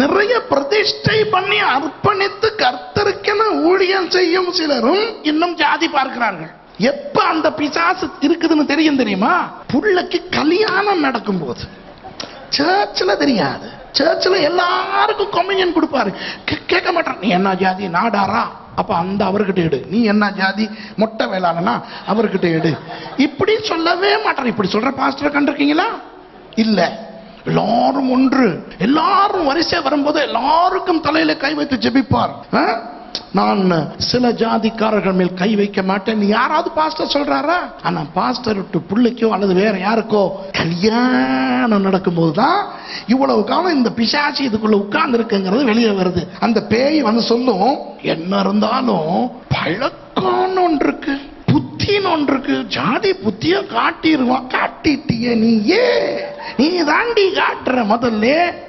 நிறைய பிரதிஷ்டை பண்ணி அர்ப்பணித்து கர்த்தருக்கென ஊழியம் செய்யும் சிலரும் இன்னும் ஜாதி பார்க்கிறார்கள். எப்ப அந்த பிசாசு இருக்குதுன்னு தெரியும் தெரியுமா? புள்ளைக்கு கல்யாணம் நடக்கும்போது. சர்ச்சில் தெரியாது. சர்ச்சில் எல்லாருக்கும் கொமினியன் கொடுப்பாரு. கேட்க மாட்டார் நீ என்ன ஜாதி? நாடாரா அப்ப அந்த அவர்கிட்ட எடு. நீ என்ன ஜாதி? மொட்டை வேளாளனா? அவர்கிட்ட எடு. இப்படி சொல்லவே மாட்டார். இப்படி சொல்ற பாஸ்டரை கண்டிருக்கீங்களா? இல்லை. எல்லாரும் ஒன்று. எல்லாரும் வரிசை வரும்போது எல்லாருக்கும் தலையில கை வைத்து ஜெபிப்பார். ஆ? நான் சில ஜாதிக்காரர்கள் மேல் கை வைக்க மாட்டேன். நீ யாராவது பாஸ்டர் சொல்றாரா? ஆனா பாஸ்டர் விட்டு பிள்ளைக்கோ அல்லது வேற யாருக்கோ கல்யாணம் நடக்கும்போது தான் இவ்வளவு காலம் இந்த பிசாசி இதுக்குள்ள உட்கார்ந்து இருக்குங்கிறது வெளியே வருது. அந்த பேய் வந்து சொல்லும் என்ன இருந்தாலும் பழக்கம்னு ஒன்று இருக்கு புத்தின்னு ஒன்று இருக்கு ஜாதி புத்திய காட்டிடுவான் காட்டிட்டிய நீ ஏ நீ தாண்டி காட்டுற முதல்ல.